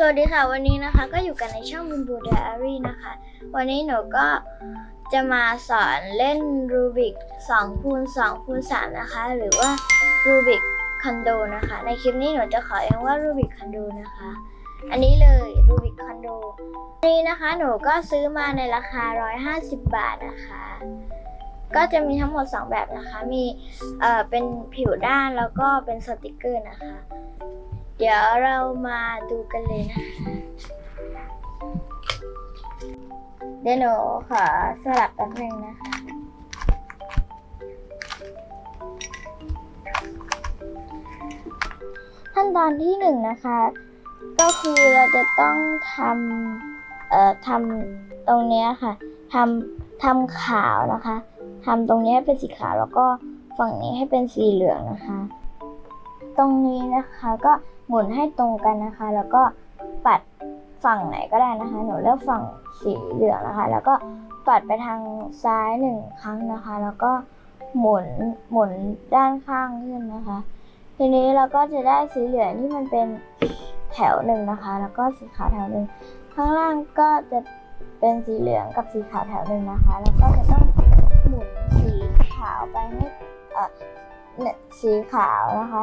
สวัสดีค่ะวันนี้นะคะก็อยู่กันในช่องบุญบู Diary นะคะ วันนี้หนูก็จะมาสอนเล่นรูบิก2คูณ2คูณ3นะคะ หรือว่ารูบิกคอนโดนะคะ ในคลิปนี้หนูจะขอเองว่ารูบิกคอนโดนะคะ อันนี้เลยรูบิกคอนโดนนี้นะคะหนูก็ซื้อมาในราคา 150 บาทนะคะ ก็จะมีทั้งหมด 2 แบบนะคะ มีเอ่อเป็นผิวด้านแล้วก็เป็นสติกเกอร์นะคะ เดี๋ยวเรามาดูกันเลยนะคะเดี๋ยวหนูขอสลับแป๊บนึงนะคะ ขั้นตอนที่หนึ่งนะคะ ก็คือเราจะต้องทำเอ่อทำตรงเนี้ยค่ะทำทำขาวนะคะทำตรงเนี้ยเป็นสีขาวแล้วก็ฝั่งนี้ให้เป็นสีเหลืองนะคะ ตรงนี้นะคะก็ หมุนให้ตรงกันนะคะ แล้วก็ปัดฝั่งไหนก็ได้นะคะ หนูเลือกฝั่งสีเหลืองนะคะ แล้วก็ปัดไปทางซ้ายหนึ่งครั้งนะคะ แล้วก็หมุนหมุนด้านข้างขึ้นนะคะ ทีนี้เราก็จะได้สีเหลืองที่มันเป็นแถวหนึ่งนะคะ แล้วก็สีขาวแถวหนึ่งข้างล่างก็จะเป็นสีเหลืองกับสีขาวแถวหนึ่งนะคะ แล้วก็จะต้องหมุนสีขาวไปให้เอ่อสีขาวนะคะ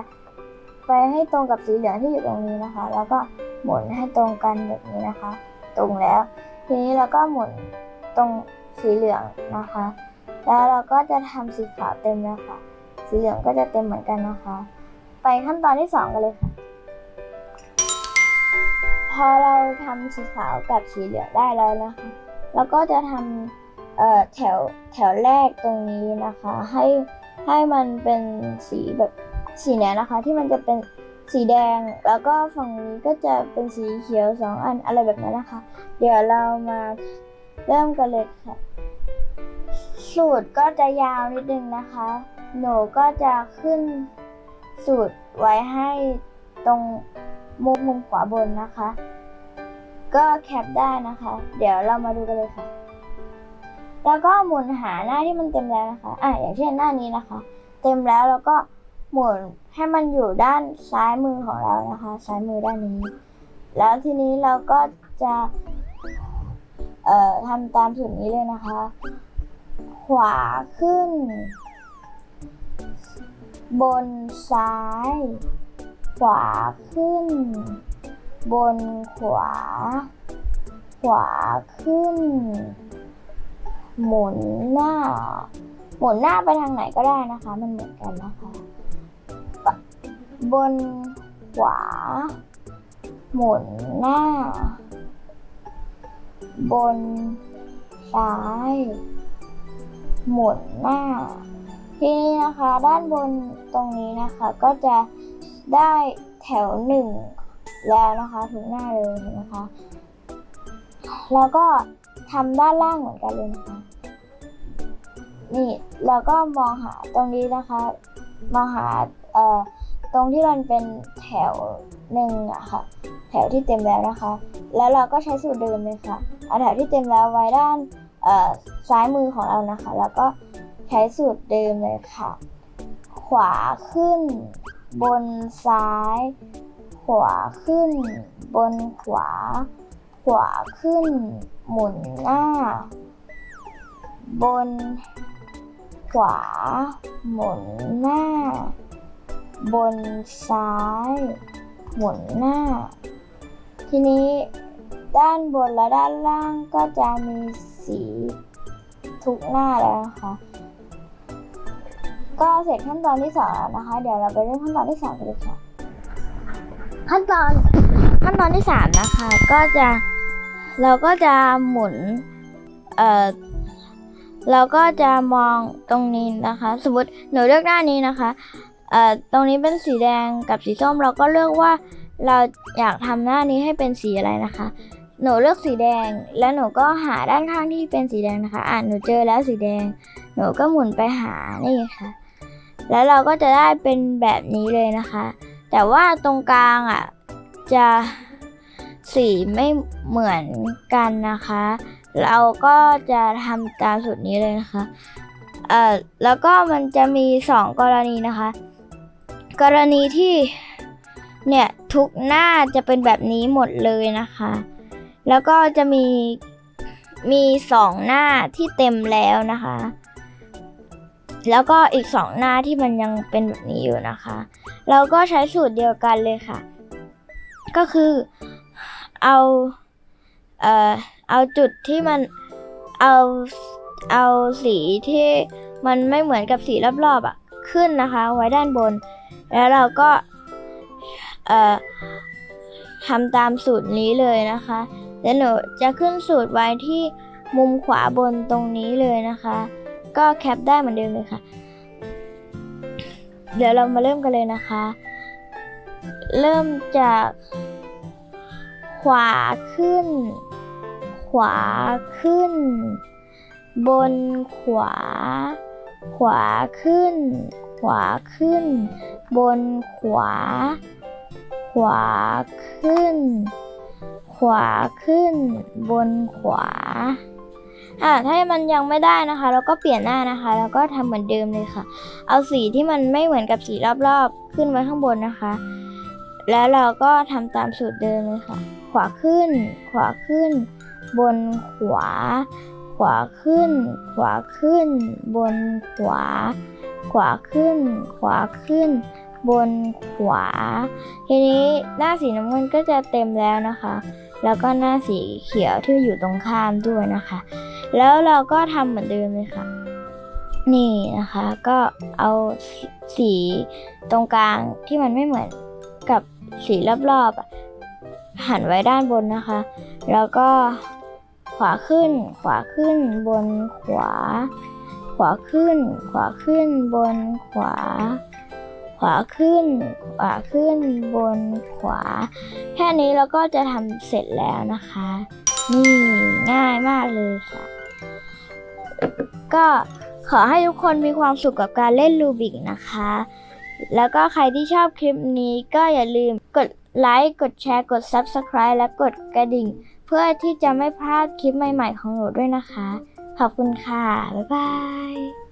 ไปให้ตรงกับสีเหลืองที่อยู่ตรงนี้นะคะ แล้วก็หมุนให้ตรงกันแบบนี้นะคะ ตรงแล้ว ทีนี้เราก็หมุนตรงสีเหลืองนะคะ แล้วเราก็จะทำสีขาวเต็มแล้วค่ะ สีเหลืองก็จะเต็มเหมือนกันนะคะ ไปขั้นตอนที่สองกันเลยค่ะ พอเราทำสีขาวกับสีเหลืองได้แล้วนะคะแล้วก็จะทำแถวแถวแรกตรงนี้นะคะ ให้ให้มันเป็นสีแบบ สีเนี้ยนะคะ ที่มันจะเป็นสีแดงแล้วก็ฝั่งนี้ก็จะเป็นสีเขียวสองอันอะไรแบบนั้นนะคะ เดี๋ยวเรามาเริ่มกันเลยค่ะ สูตรก็จะยาวนิดนึงนะคะ หนูก็จะขึ้นสูตรไว้ให้ตรงมุมมุมขวาบนนะคะ ก็แคปได้นะคะ เดี๋ยวเรามาดูกันเลยค่ะ แล้วก็หมุนหาหน้าที่มันเต็มแล้วนะคะ อะอย่างเช่นหน้านี้นะคะ เต็มแล้วแล้วก็ หมุนให้มันอยู่ด้านซ้ายมือของเรานะคะ ซ้ายมือด้านนี้ แล้วทีนี้เราก็จะเอ่อทำตามสูตรนี้เลยนะคะ ขวาขึ้น บนซ้าย ขวาขึ้น บนขวา ขวาขึ้น หมุนหน้า หมุนหน้าไปทางไหนก็ได้นะคะ มันเหมือนกันนะคะปะ บนขวา หมุนหน้า บนซ้าย หมุนหน้า ทีนี้นะคะด้านบนตรงนี้นะคะก็จะได้แถวหนึ่งแล้วนะคะทุกหน้าเลยนะคะ แล้วก็ทำด้านล่างเหมือนกันเลยนะคะ นี่เราก็มองหาตรงนี้นะคะ มองหาเอ่อ ตรงที่มันเป็นแถวหนึ่งอะค่ะ แถวที่เต็มแล้วนะคะ แล้วเราก็ใช้สูตรเดิมเลยค่ะเอาแถวที่เต็มแล้วไว้ด้านซ้ายมือของเรานะคะ แล้วก็ใช้สูตรเดิมเลยค่ะ ขวาขึ้นบนซ้าย ขวาขึ้น บนขวา ขวาขึ้น หมุนหน้า บน ขวา หมุนหน้า บนซ้าย หมุนหน้า ทีนี้ด้านบนและด้านล่างก็จะมีสีทุกหน้าแล้วนะคะก็เสร็จขั้นตอนที่สองแล้วนะคะ เดี๋ยวเราไปเริ่มขั้นตอนที่สามกันเลยค่ะขั้นตอนขั้นตอนที่สามนะคะ ก็จะเราก็จะหมุนเอ่อเราก็จะมองตรงนี้นะคะ สมมติหนูเลือกหน้านี้นะคะ เอ่อตรงนี้เป็นสีแดงกับสีส้มเราก็เลือกว่าเราอยากทำหน้านี้ให้เป็นสีอะไรนะคะ หนูเลือกสีแดง แล้วหนูก็หาด้านข้างที่เป็นสีแดงนะคะ อ่านหนูเจอแล้วสีแดง หนูก็หมุนไปหานี่ค่ะ แล้วเราก็จะได้เป็นแบบนี้เลยนะคะ แต่ว่าตรงกลางอะจะสีไม่เหมือนกันนะคะ เราก็จะทำตามสูตรนี้เลยนะคะ เอ่อ แล้วก็มันจะมีสองกรณีนะคะ กรณีที่เนี่ยทุกหน้าจะเป็นแบบนี้หมดเลยนะคะ แล้วก็จะมีมีสองหน้าที่เต็มแล้วนะคะ แล้วก็อีกสองหน้าที่มันยังเป็นแบบนี้อยู่นะคะ เราก็ใช้สูตรเดียวกันเลยค่ะ ก็คือเอาเอ่อเอาจุดที่มันเอาเอาสีที่มันไม่เหมือนกับสีรอบๆอะ่ะขึ้นนะคะ ไว้ด้านบน แล้วเราก็ทำตามสูตรนี้เลยนะคะเดี๋ยวหนูจะขึ้นสูตรไว้ที่มุมขวาบนตรงนี้เลยนะคะ ก็แคปได้เหมือนเดิมเลยค่ะ เดี๋ยวเรามาเริ่มกันเลยนะคะ เริ่มจากขวาขึ้น ขวาขึ้น บนขวา ขวาขึ้น วาขึ้น บนขวา ขวาขึ้น ขวาขึ้น บนขวาอ่าถ้ามันยังไม่ได้นะคะ เราก็เปลี่ยนหน้านะคะ แล้วก็ทำเหมือนเดิมเลยค่ะ เอาสีที่มันไม่เหมือนกับสีรอบๆ ขึ้นไว้ข้างบนนะคะ แล้วเราก็ทำตามสูตรเดิมเลยค่ะ ขวาขึ้น ขวาขึ้น บนขวา ขวาขึ้น ขวาขึ้น บนขวาข วาขึ้น ขวาขึ้น บนขวา ทีนี้หน้าสีน้ำเงินก็จะเต็มแล้วนะคะ แล้วก็หน้าสีเขียวที่อยู่ตรงข้ามด้วยนะคะ แล้วเราก็ทำเหมือนเดิมเลยค่ะ นี่นะคะก็เอาสีตรงกลางที่มันไม่เหมือนกับสีรอบๆอะหันไว้ด้านบนนะคะ แล้วก็ขวาขึ้น ขวาขึ้น บนขวา ขวาขึ้น ขวาขึ้นบนขวา ขวาขึ้น ขวาขึ้นบนขวา แค่นี้เราก็จะทำเสร็จแล้วนะคะ นี่ง่ายมากเลยค่ะ ก็ขอให้ทุกคนมีความสุขกับการเล่นรูบิกนะคะ แล้วก็ใครที่ชอบคลิปนี้ก็อย่าลืมกดไลค์ กดแชร์ กด Subscribe และกดกระดิ่ง เพื่อที่จะไม่พลาดคลิปใหม่ ๆ ของหนูด้วยนะคะ ขอบคุณค่ะ บ๊ายบาย